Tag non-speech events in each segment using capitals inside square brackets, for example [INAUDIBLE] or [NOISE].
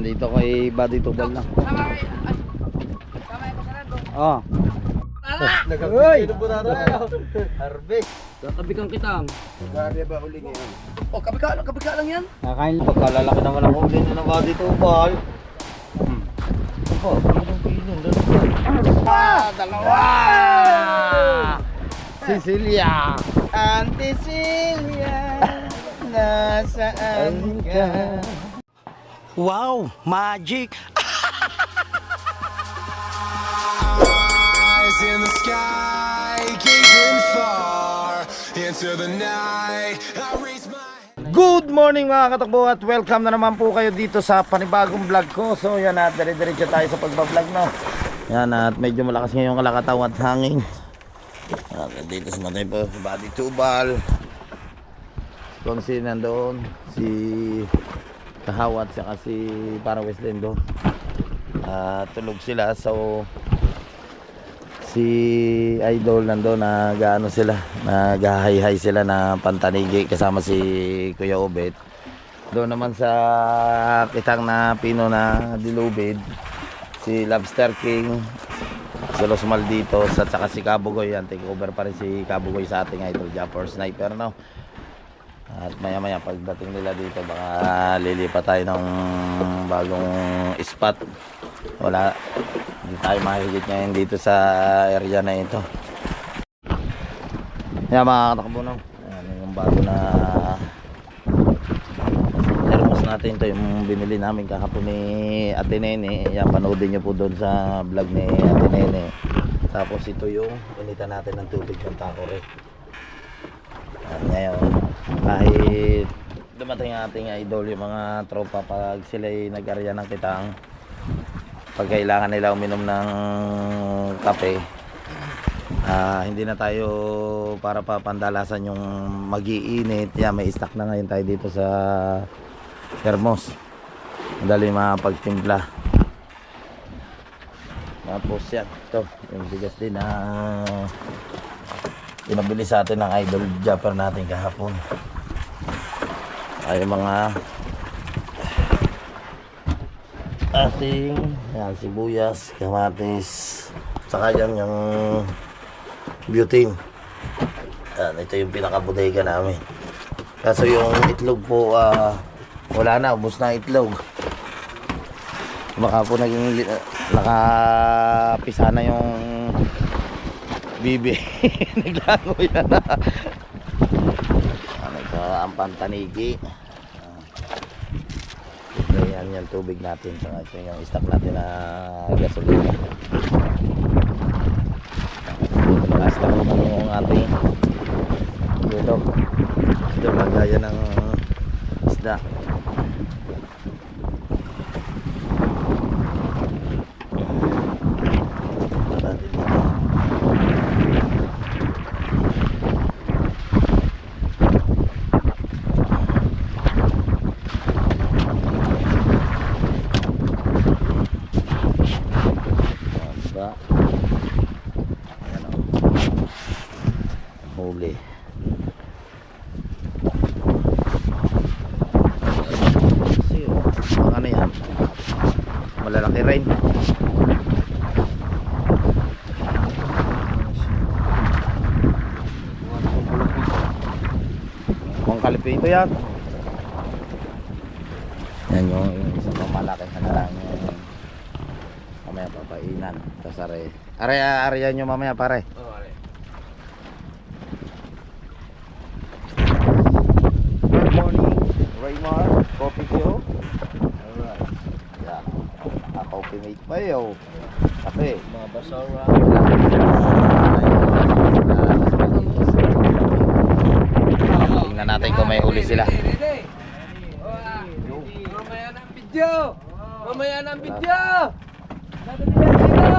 nandito kay Buddy Tubal na. Oh. Uy! Harvest. Kakabikan kita. Gari ba uli ngayon? Oh, kabika lang, kabika lang yan. Nakain lang. Pagkalalaki naman ang huli nyo ng body to ball. Hmm. Ako, ano kilo? Dalawa! Dalawa! Cecilia. Auntie Celia, nasaan ka? Wow, magic! eyes in the sky, gazing far into the night. I raise my Good morning mga katakbo at welcome na naman po kayo dito sa panibagong vlog ko. So yan at dire-diretso tayo sa pagbablog no. Yan at medyo malakas ngayong kalakataw at hangin. At dito sa natin po Buddy Tubal. Kung si nandoon, si Kahawat saka si Parang Westland doon. Ah, tulog sila. So si Idol nandoon na gaano sila naghahay-hay sila na pantanigi kasama si Kuya Obet doon naman sa kitang na pino na dilubid si Lobster King si Los Malditos at saka si Kabugoy. Yan take over pa rin si Kabugoy sa ating Idol Japper Sniper no at maya maya pagdating nila dito baka lilipat tayo ng bagong spot. Wala. Hindi tayo mahigit ngayon dito sa area na ito. Yan mga katakbo no yan yung bago na thermos natin ito yung binili namin kahapon ni Ate Nene yan panoodin nyo po doon sa vlog ni Ate Nene tapos ito yung initan natin ng tubig ng takore at ngayon kahit dumating ating idol yung mga tropa pag sila nag-area ng kitang pag kailangan nila uminom ng kape ah, hindi na tayo para papandalasan yung magiinit. Yan may stock na ngayon tayo dito sa thermos madali mapagtimpla tapos yan ito yung bigas din na pinabili sa atin ng idol japper natin kahapon. Ay mga ating yan, sibuyas, kamatis saka yan yung butane. Yan, ito yung pinakabodega namin. Kaso yung itlog po ah, wala na, ubos na itlog. Baka po naging nakapisa na yung bibi [LAUGHS] naglango yan ano ito ang pantanigi Ayan yung tubig natin. So, ito yung stock natin na gasolina. Naka-stock naman yung ating dito. Ito magaya ng isda. Natin dito. Isda. Ayan o. Huli. Kasi o. Mga ano yan? Malalaki rin. Kalipito yan. Yan yung, yung isang pamalaki na lang yung mamaya papainan. Tapos are are are nyo mamaya pare. Oh, ale. good morning Raymar. Coffee ko alright. Yeah coffee mate pa yo. Kape. Mga basura. tingnan natin kung may huli sila Ready, ready. Oh, ah. Mamaya na ang video. Mamaya na ang video. Dadali yan dito.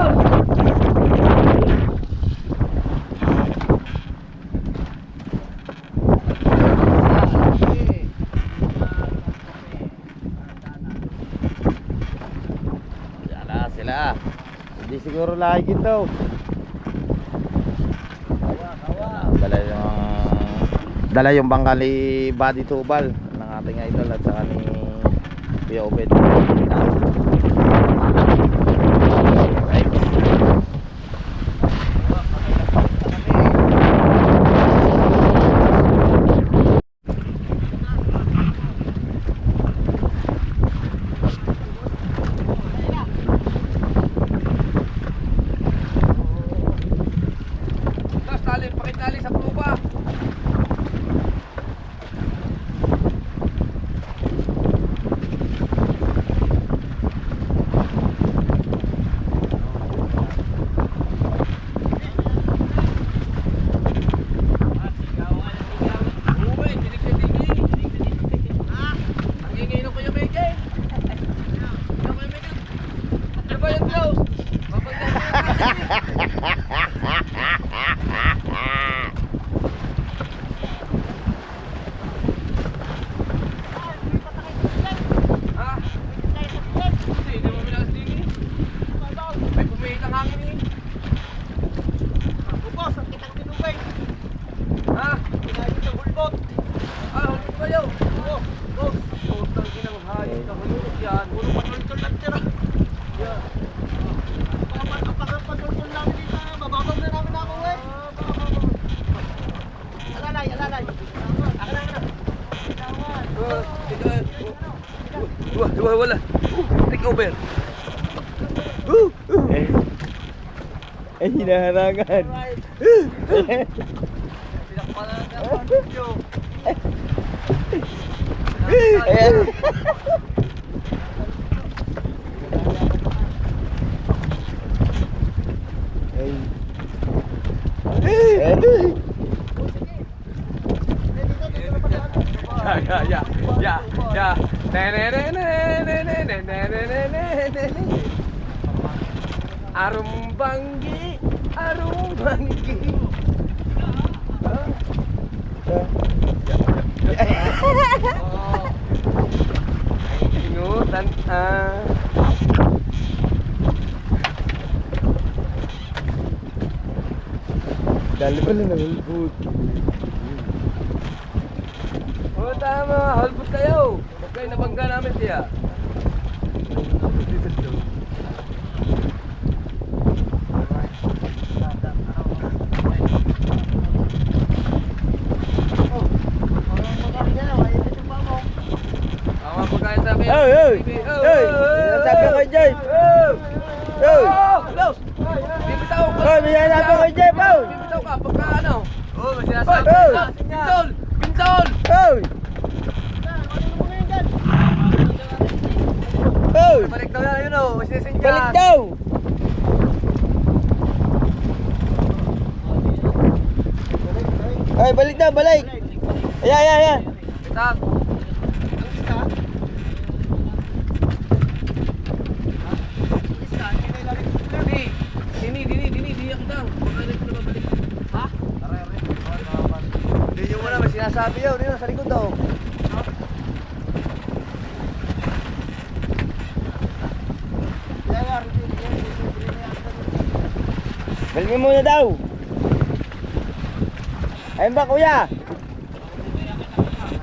Na sila hindi siguro lagi daw dala yung dala yung bangkali body tubal ng ating idol at saka ni Kuya Obed. Tapos tali, pakitali sa pupa. Uy, dinig na dinig. Ang ingay ng Kuya Mege. Ano Kuya Mege? Ano ba yung close? Mapagdaan mo yung Ha? Hindi, hindi mo minalasdigi. May pumilit ang hangin eh. Ubos, ang kitang tinubay. Ha? Pinayos ang hulbot. Ah, hulog ba yun? Oo. Oo. Putang ginang hayop na hulog yan. Puro patultol lang tira. Yan. Ang pagpapatultol namin dito, mababaw na namin ako eh. Alalay, alalay. Akin na, akin na. Ah, ito eh. Wala, wala, wala. Take over. Eh. Eh, hinaharangan. Pinakpala [LAUGHS] na ang Arong banggi, arong banggi. Huh? Huh? oh. Inutan ah. Dali pala ng hulbut. Punta mo, hulbut kayo. Okay, nabangga namin siya. Hey! Hey! Sabi ko Jay! Hey! Bibitaw ko! Hoy, bigyan natin kay Jay, Paul! Bibitaw ka, pagka ano? Oo, sinasabi ko. Bintol! Bintol! Hey! Hey! Balik daw na yun oh, sinisinja. Balik daw! Ay, balik na, balik! Ayan, ayan, ayan! Bitang! Sinasabi yun. Yun, sa likod daw. Mo muna daw! Ayun ba, kuya?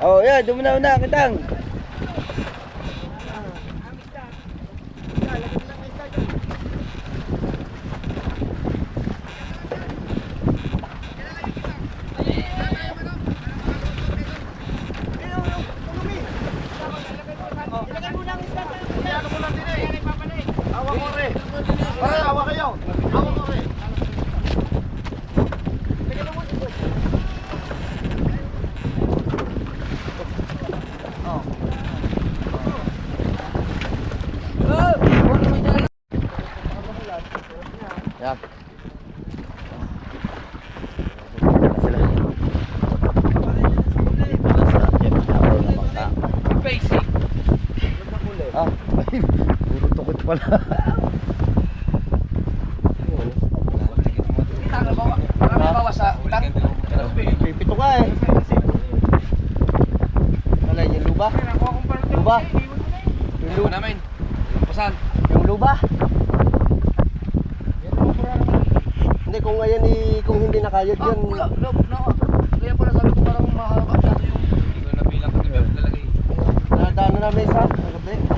Oh, yan, doon muna una, kitang! Awa ko rin. Ay, awa kayo. Awa ko rin. Oh! Huwag naman dyan. Yan. Sila. Dito na sa Jebel ng bangka. Basic. Ah, puro tukot pala. Tanga bawa. Marami bawa sa utang. Pipito ka eh. Wala yung luba? Luba? Yung luba? namin. Pasan. Yung luba? Hindi, kung ngayon eh, kung hindi nakayod yan. No. Kaya pala sabi ko parang mahaba. Hindi ko nabilang ko talaga eh. Nadaan na namin. Kagabi.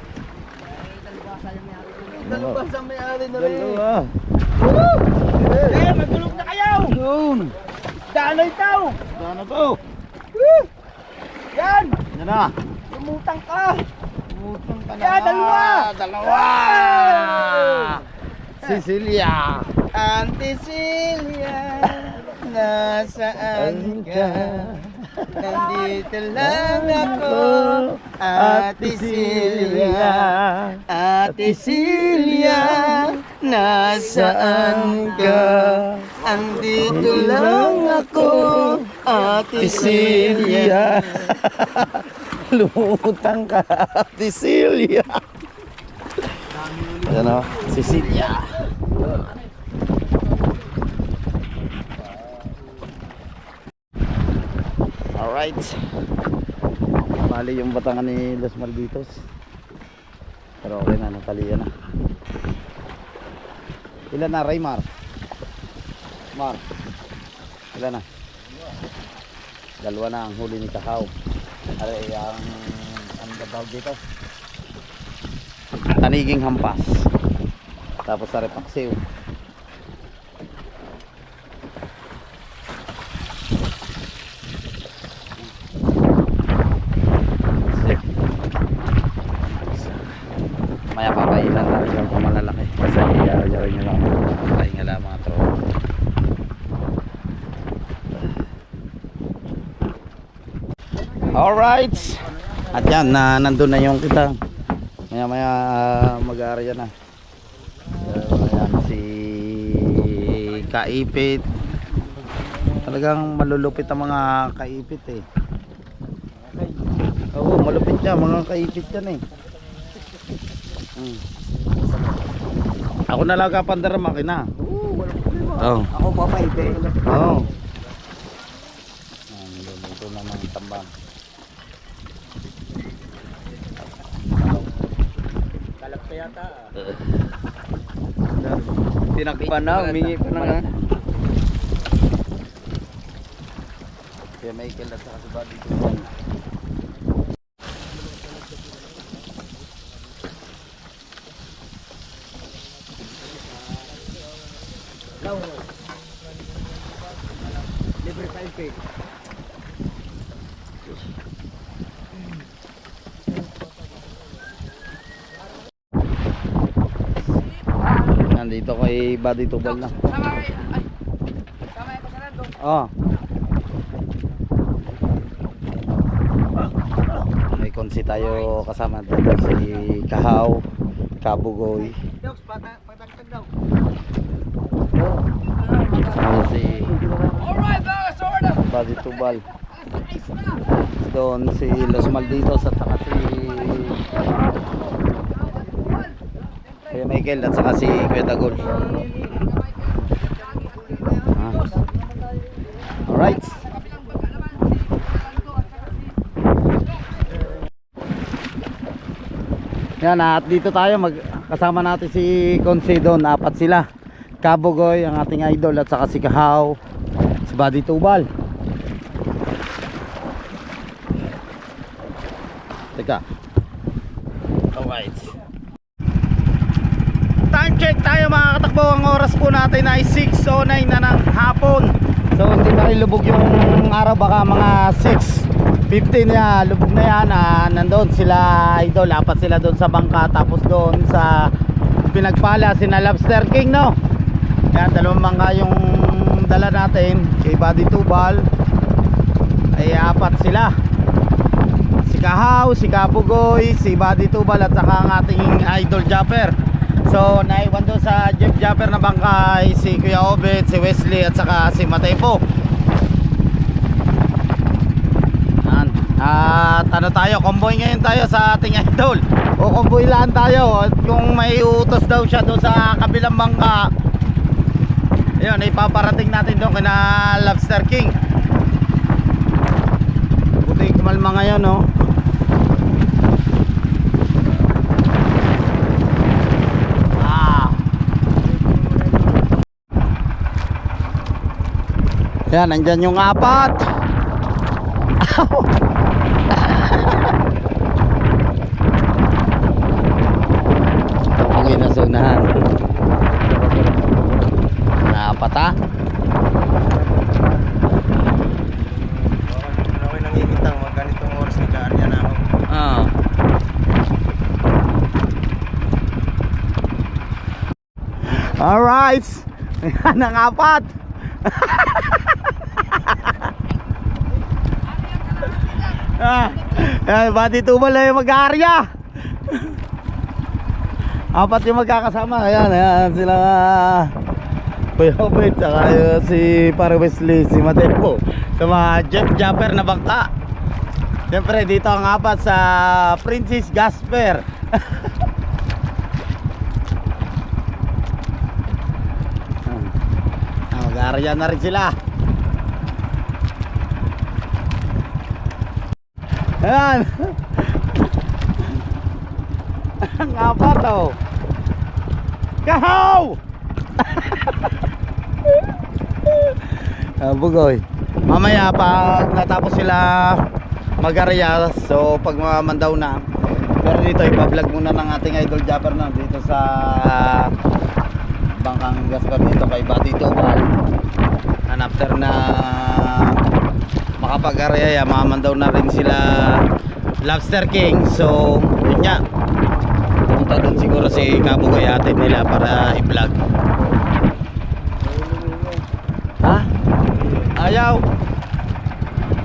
Dalawa sa may-ari na rin. Dalawa. Eh, magulog na kayo! Yun. Danoy tao! Sana to. Yan! Yan na. Lumutang ka! Umutang ka Yan, dalawa! Dalawa! Cecilia. Auntie Celia, nasaan ka? Nandito lang ako, Ate Celia. Ate Celia, nasaan ka? Andito lang ako, Ate Celia. Lumutang ka, Ate Celia. Ayan o, Cecilia. Alright. Mali yung batangan ni Los Malditos. Pero okay na, nataliya na. Ilan na, Raymar? Mar. Ilan na? Dalawa na ang huli ni Kakao. Aray, ang ang tawag dito. Taniging hampas. Tapos sa repaksiw. Maya rin yung malalaki. Kasi yaro-yaro nyo lang. Pahinga lang mga tropa. Alright. At yan, na nandun na yung kita. Maya maya uh, mag-aarya na. Uh, ayan, si Kaipit. Talagang malulupit ang mga kaipit eh. Oo, malupit yan. Mga kaipit yan eh. Hmm. Ako na lang kapandar ang makina. Oo. Ako pa pa ibe. Oo. Ayan, dito naman ang tambang. Kalap pa yata. Tinakpa na, humingi pa na nga. Kaya Michael at saka si Buddy Kay Buddy Tubal na. Oh. May konsi tayo kasama dito si Kahaw, Kabugoy, saka si sorda. Buddy Tubal. Doon si Los Malditos at saka si Kuya Michael at saka si Kuya Dagol. Ah. Alright. Yan at dito tayo mag kasama natin si Considon, apat sila. Kabugoy ang ating idol at saka si Kahaw, si Buddy Tubal. Teka. Alright. Time check tayo mga katakbo. Ang oras po natin ay 6.09 na ng hapon. So hindi na rin lubog yung araw baka mga 6.15 na lubog na yan. Ah, nandun sila idol. Apat sila doon sa bangka. Tapos doon sa pinagpala sina Lobster King no. Yan dalawang bangka yung dala natin. Kay Buddy Tubal. Ay apat sila si Kahaw, si Kabugoy, si Buddy Tubal at saka ang ating idol Japper. So naiwan doon sa Jeff Japper na bangkay si Kuya Obet, si Wesley at saka si Matepo. Yan. At ano tayo, convoy ngayon tayo sa ating idol. O convoy lang tayo. At kung may utos daw siya doon sa kabilang bangka, ayun, ipaparating natin doon kina Lobster King. Buti kumalma ngayon, no? Ah. Yan, nandyan yung apat. Ang inasunahan. Apat ha? Ah. Alright. [LAUGHS] Yan ang apat. ah, eh, bati tumal na yung mag-aarya. Apat yung magkakasama. Ayan, ayan sila. Kuya Obed, saka si Pare Wesley, si Matempo. Sa mga jet jumper na bangka. Siyempre, dito ang apat sa Princess Gasper. [LAUGHS] mag-aarya na rin sila. Ayan. ang apat oh. Kahaw! Ah, bugoy. Mamaya pag natapos sila mag-area, so pag mamandaw na, pero dito ipa-vlog muna ng ating idol Japper na dito sa Bangkang Gaspar dito kay Bati Tobal. And after na makapag-area, mamandaw na rin sila Lobster King. So, yun nga. Pumunta doon siguro si Kabugoy atin nila para i-vlog. Ha? Ayaw.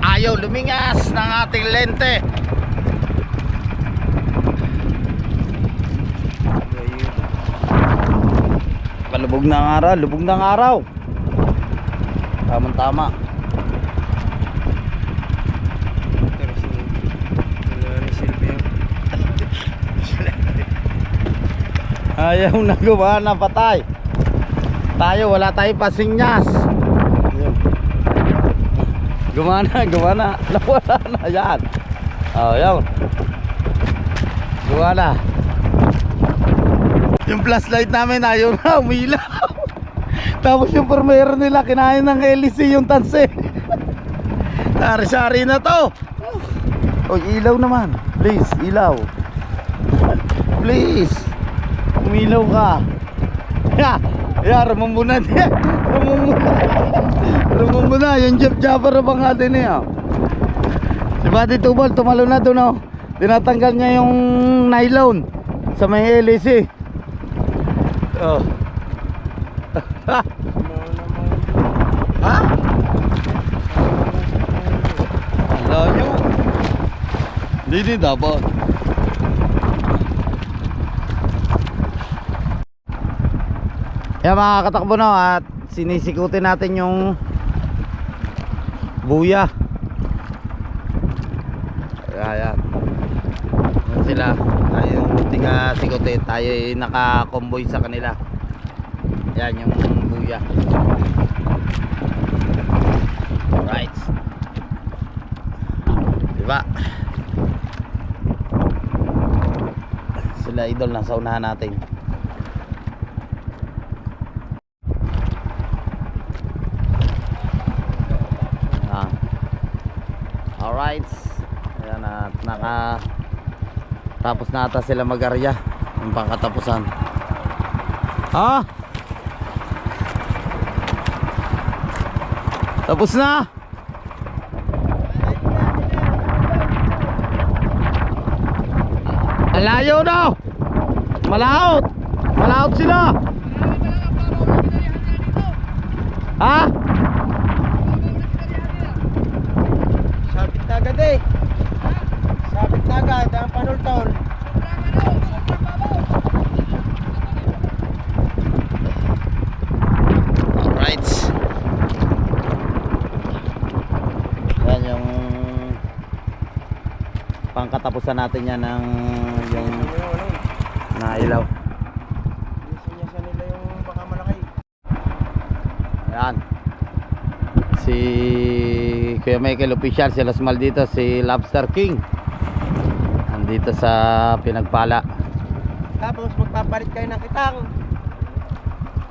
Ayaw lumingas ng ating lente. Palubog ang araw, lubog ang araw. Tamang tama. Pero si... Wala ni Silvia. Ayaw na gumana patay. Tayo wala tayong pasinyas. Ayun. Gumana, gumana. [LAUGHS] Nawala na yan. Oh, yan. Gumana. Yung flashlight namin ayaw na umilaw. [LAUGHS] Tapos yung permero nila kinain ng LC yung tanse. [LAUGHS] Sari-sari na to. O ilaw naman. Please, ilaw. Please. Umilaw ka. Ya, ya, mo na din. [LAUGHS] Ramon mo na. Ramon mo na. Yung jeep jumper na bang natin niya. Si Buddy Tubal, tumalo na doon oh. Tinatanggal niya yung nylon sa may LC. Oh. [LAUGHS] ha? Ang layo. Hindi dapat. Kaya mga katakbo no at sinisikutin natin yung buya. Ayan. Yan sila. Tayo yung tiga sikutin. Tayo ay naka-convoy sa kanila. Yan yung buya. Right. Diba? Sila idol nasa unahan natin. Ah. Alright. Ayan at naka tapos na ata sila mag-arya yung pangkatapusan. Ha? Tapos na? Alayo daw. Malaot. Malaot sila. Ha? Sabit na agad eh. Sabit na agad ang panultol. Alright. Yan yung pangkatapusan natin yan ng yung nailaw. Sinyasan nila yung baka malaki. Ayan. Si Kuya Michael official, si Lasmal dito, si Lobster King. Andito sa Pinagpala. Tapos magpapalit kayo ng kitang.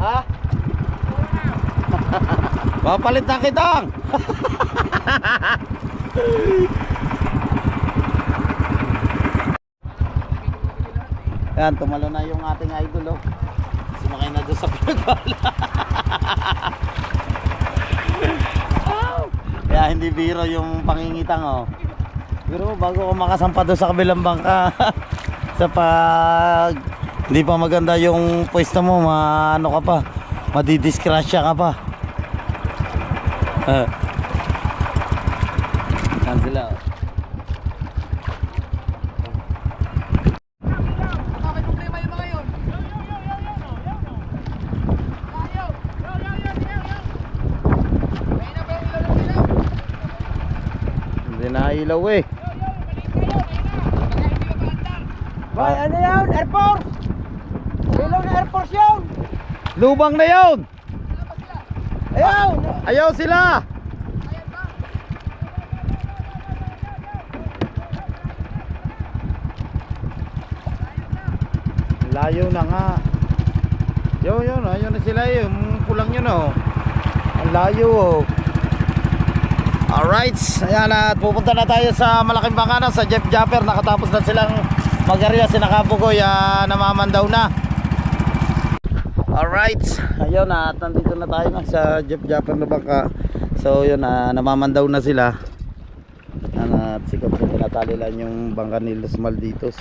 Ha? [LAUGHS] Papalit na kitang! [LAUGHS] Yan, tumalo na yung ating idol oh. Sumakay na doon sa [LAUGHS] pinagpala. Kaya hindi biro yung pangingitang oh. Pero bago ko makasampa doon sa kabilang bangka [LAUGHS] sa pag hindi pa maganda yung pwesto mo, maano ka pa, madidiskrasya ka pa. Ah. Yan sila. oh. Bakit problema yung mga yun? Ayaw! Kaya na ba yung ilaw ng ilaw? Hindi na ilaw eh. Boy, ano yun? Air Force! Ilaw na Air Force yun! Lubang na yon. Ayaw! Ayaw sila. Layo na nga. Yo, yun, ayun na sila eh. Yung pulang yun oh. Ang layo oh. Alright, ayan at pupunta na tayo sa malaking bangana sa Jeff Japper. Nakatapos na silang magarya, sinakabugoy, ah, namamandaw na. Alright, ayun at nandito na tayo na sa Jeff Japper na bangka. So yun na, namamandaw na sila. At sikap na tinatali lang yung bangka ni Los Malditos.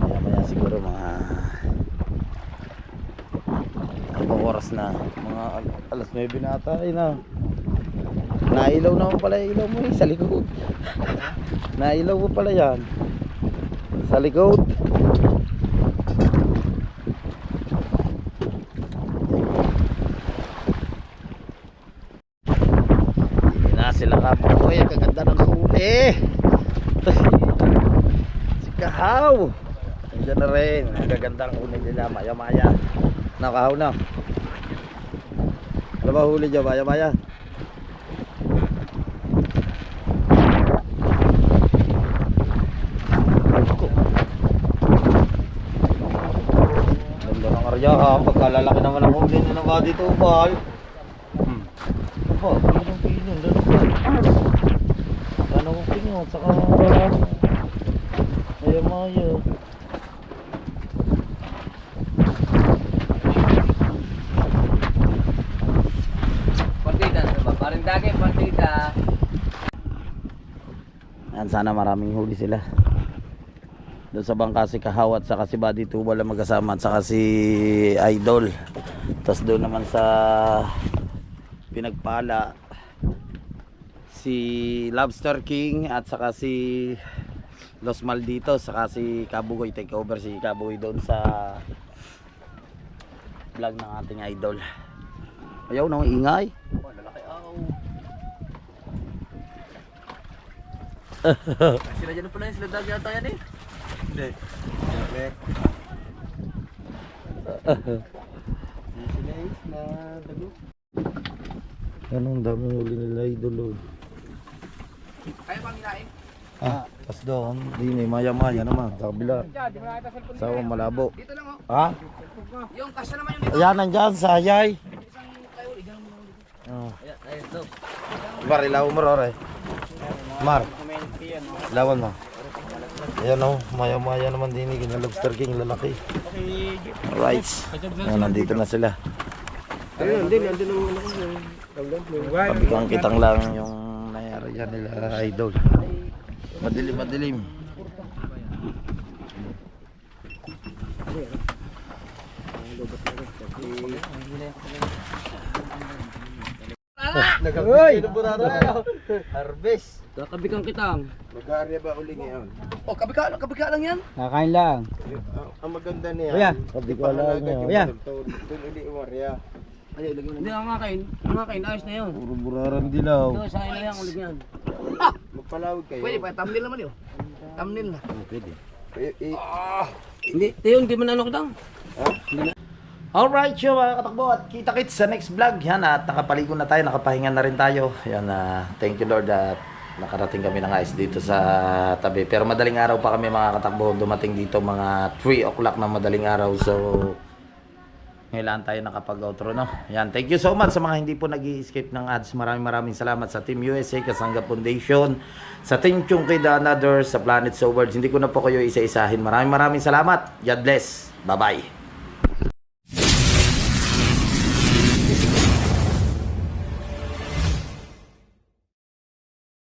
Maya maya siguro mga ibang oras na mga al- alas 9 na ata ay na. Nailaw na pala ilaw mo eh sa likod. [LAUGHS] Nailaw mo pala yan. Sa likod. Hindi na sila kapoy ang gaganda ng huli. [LAUGHS] Si Kahaw. Nandiyan na rin ang huli nila. Maya maya nakahaw na ano ba huli dyan maya maya Ako. Ganda ng arya ha. Pagkalalaki naman ang huli nila ba dito, Bal? Hmm. Aba, pinong pinong. Lalo ba? Gano'n kong pinong. Saka... Maya maya. Partida, ano ba? Parang daging partida. Yan, sana maraming huli sila. Doon sa bangka si Kahawat saka si Buddy Tubal ang magkasama at saka si Idol. Tapos doon naman sa Pinagpala si Lobster King at saka si Los Malditos saka si Kabugoy take over si Kabugoy doon sa vlog ng ating idol. Ayaw nang ingay. Oh, lalaki ako. Sila dyan pala yun, sila dagi ata yan eh. Hindi. Lek. Sila is na dago. Anong dami huli nila idol oh. Kaya pang hinain. Ah, tas doon, di may maya-maya naman, sa kabila. Sa malabo. Dito lang oh. Ha? Yung kasya naman yung dito. Ayan, nandyan, sa hayay. Oh. Ayan, ayan, ito. Mar, ilaw mo rore. Mar, ilawan mo. Ayan oh, maya-maya naman din yung lobster king lalaki. Alright. Ayan, nandito na sila. Ayun, hindi. Nandun ang ano ko. Tawag Pabigyan kitang lang yung nangyari yan nila idol. Madilim, madilim. [LAUGHS] Uy! Harvest. Kakabikang kitang. Mag-aarya ba uli ngayon? Oh, kabika, kabika lang yan. Kakain lang. Ang, ang maganda niya. Kuya. Ko alam nyo. Kuya. Doon uli umarya. Hindi, ang akin, ang akin, ayos na yun. Puro buraran dilaw. Ito, sa akin na yan, ulit yan. Magpalawag kayo. Pwede pa, thumbnail naman yun. Thumbnail na. Pwede. Eh, eh, Hindi, Teo, hindi man ano ko daw. Alright, yo mga katakbo at kita-kits sa next vlog. Yan at nakapaligo na tayo, nakapahinga na rin tayo. Yan na thank you Lord at nakarating kami ng ayos dito sa tabi. Pero madaling araw pa kami mga katakbo. Dumating dito mga 3 o'clock na madaling araw. So, kailangan tayo nakapag-outro, no? Yan, thank you so much sa mga hindi po nag escape ng ads. Maraming maraming salamat sa Team USA, Kasanga Foundation, sa Team Chungkay The Another, sa Planet So Words. Hindi ko na po kayo isa-isahin. Maraming maraming salamat. God bless. Bye-bye.